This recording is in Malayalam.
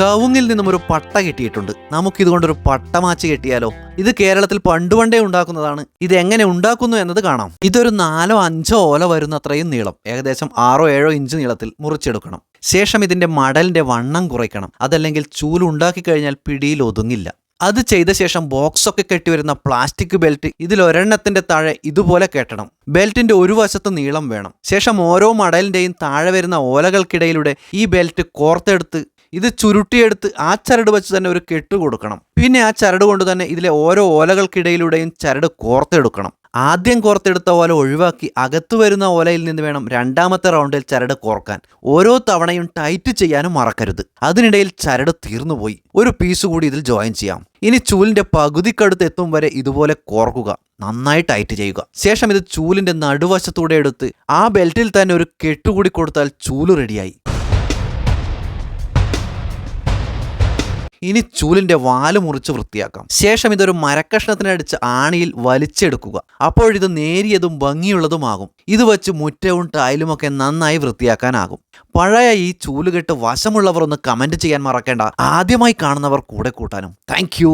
കവുങ്ങിൽ നിന്നും ഒരു പട്ട കിട്ടിയിട്ടുണ്ട്. നമുക്കിതുകൊണ്ടൊരു പട്ടമാച്ച് കെട്ടിയാലോ? ഇത് കേരളത്തിൽ പണ്ടുപണ്ടേ ഉണ്ടാക്കുന്നതാണ്. ഇത് എങ്ങനെ ഉണ്ടാക്കുന്നു എന്നത് കാണാം. ഇതൊരു നാലോ അഞ്ചോ ഓല വരുന്ന അത്രയും നീളം. ഏകദേശം ആറോ ഏഴോ ഇഞ്ച് നീളത്തിൽ മുറിച്ചെടുക്കണം. ശേഷം ഇതിന്റെ മടലിന്റെ വണ്ണം കുറയ്ക്കണം. അതല്ലെങ്കിൽ ചൂലുണ്ടാക്കി കഴിഞ്ഞാൽ പിടിയിൽ ഒതുങ്ങില്ല. അത് ചെയ്ത ശേഷം ബോക്സ് ഒക്കെ കെട്ടിവരുന്ന പ്ലാസ്റ്റിക് ബെൽറ്റ് ഇതിലൊരെണ്ണത്തിന്റെ താഴെ ഇതുപോലെ കെട്ടണം. ബെൽറ്റിന്റെ ഒരു വശത്ത് നീളം വേണം. ശേഷം ഓരോ മടലിന്റെയും താഴെ വരുന്ന ഓലകൾക്കിടയിലൂടെ ഈ ബെൽറ്റ് കോർത്തെടുത്ത് ഇത് ചുരുട്ടിയെടുത്ത് ആ ചരട് വെച്ച് തന്നെ ഒരു കെട്ട് കൊടുക്കണം. പിന്നെ ആ ചരട് കൊണ്ട് തന്നെ ഇതിലെ ഓരോ ഓലകൾക്കിടയിലൂടെയും ചരട് കോർത്തെടുക്കണം. ആദ്യം കോർത്തെടുത്ത ഓല ഒഴിവാക്കി അകത്തു വരുന്ന ഓലയിൽ നിന്ന് വേണം രണ്ടാമത്തെ റൗണ്ടിൽ ചരട് കോർക്കാൻ. ഓരോ തവണയും ടൈറ്റ് ചെയ്യാനും മറക്കരുത്. അതിനിടയിൽ ചരട് തീർന്നുപോയി. ഒരു പീസ് കൂടി ഇതിൽ ജോയിൻ ചെയ്യാം. ഇനി ചൂലിന്റെ പകുതിക്കടുത്ത് എത്തും വരെ ഇതുപോലെ കോർക്കുക. നന്നായി ടൈറ്റ് ചെയ്യുക. ശേഷം ഇത് ചൂലിന്റെ നടുവശത്തൂടെ എടുത്ത് ആ ബെൽറ്റിൽ തന്നെ ഒരു കെട്ടുകൂടി കൊടുത്താൽ ചൂൽ റെഡിയായി ഇനി ചൂലിന്റെ വാൽ മുറിച്ച് വൃത്തിയാക്കാം. ശേഷം ഇതൊരു മരക്കഷ്ണത്തിനടിച്ച് ആണിയിൽ വലിച്ചെടുക്കുക. അപ്പോഴിത് നേരിയതും ഭംഗിയുള്ളതുമാകും. ഇത് വെച്ച് മുറ്റവും ടൈലുമൊക്കെ നന്നായി വൃത്തിയാക്കാനാകും. പഴയ ഈ ചൂലുകെട്ട് വശമുള്ളവർ ഒന്ന് കമന്റ് ചെയ്യാൻ മറക്കേണ്ട. ആദ്യമായി കാണുന്നവർ കൂടെ കൂട്ടാനും. താങ്ക്